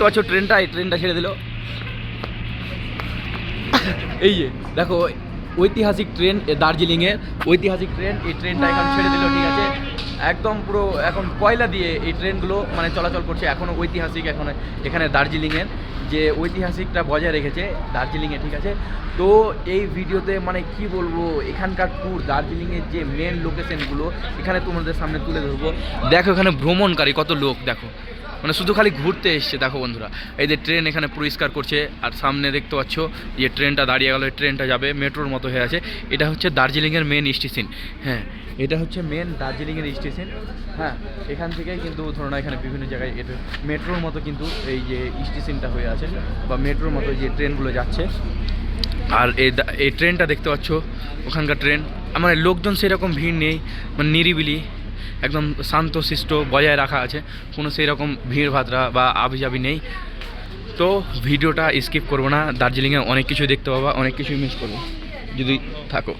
দেখতে পাচ্ছ ট্রেনটা, এই ট্রেনটা ছেড়ে দিল। এই যে, দেখো, ঐতিহাসিক ট্রেন দার্জিলিংয়ের ঐতিহাসিক ট্রেন, এই ট্রেনটা এখন ছেড়ে দিল, ঠিক আছে? একদম পুরো, এখন কয়লা দিয়ে এই ট্রেনগুলো মানে চলাচল করছে এখনও ঐতিহাসিক, এখন এখানে দার্জিলিংয়ের যে ঐতিহাসিকটা বজায় রেখেছে দার্জিলিংয়ে, ঠিক আছে? তো এই ভিডিওতে মানে কি বলব, এখানকার ট্যুর দার্জিলিংয়ের যে মেন লোকেশনগুলো এখানে তোমাদের সামনে তুলে ধরবো। দেখো এখানে ভ্রমণকারী কত লোক, দেখো। মানে শুধু খালি ঘুরতে এসছে, দেখো বন্ধুরা। এই যে ট্রেন এখানে পরিষ্কার করছে, আর সামনে দেখতে পাচ্ছ, যে ট্রেনটা দাঁড়িয়ে গেলো ট্রেনটা যাবে, মেট্রোর মতো হয়ে আছে। এটা হচ্ছে দার্জিলিংয়ের মেন স্টেশন হ্যাঁ এটা হচ্ছে মেন দার্জিলিংয়ের স্টেশন হ্যাঁ এখান থেকে কিন্তু ধরো না, এখানে বিভিন্ন জায়গায় এটা মেট্রোর মতো কিন্তু এই যে স্টেশনটা হয়ে আছে, বা মেট্রোর মতো যে ট্রেনগুলো যাচ্ছে। আর এই এই ট্রেনটা দেখতে পাচ্ছ, ওখানকার ট্রেন। আমার লোকজন সেরকম ভিড় নেই মানে নিরিবিলি। একদম শান্ত, শিষ্ট বজায় রাখা আছে। কোনো সেই রকম ভিড় ভাতরা বা আবিজাবি নেই। তো ভিডিওটা স্কিপ করব না। দার্জিলিংয়ে অনেক কিছু দেখতে পাবা, অনেক কিছুই মিস করব। যদি থাকো।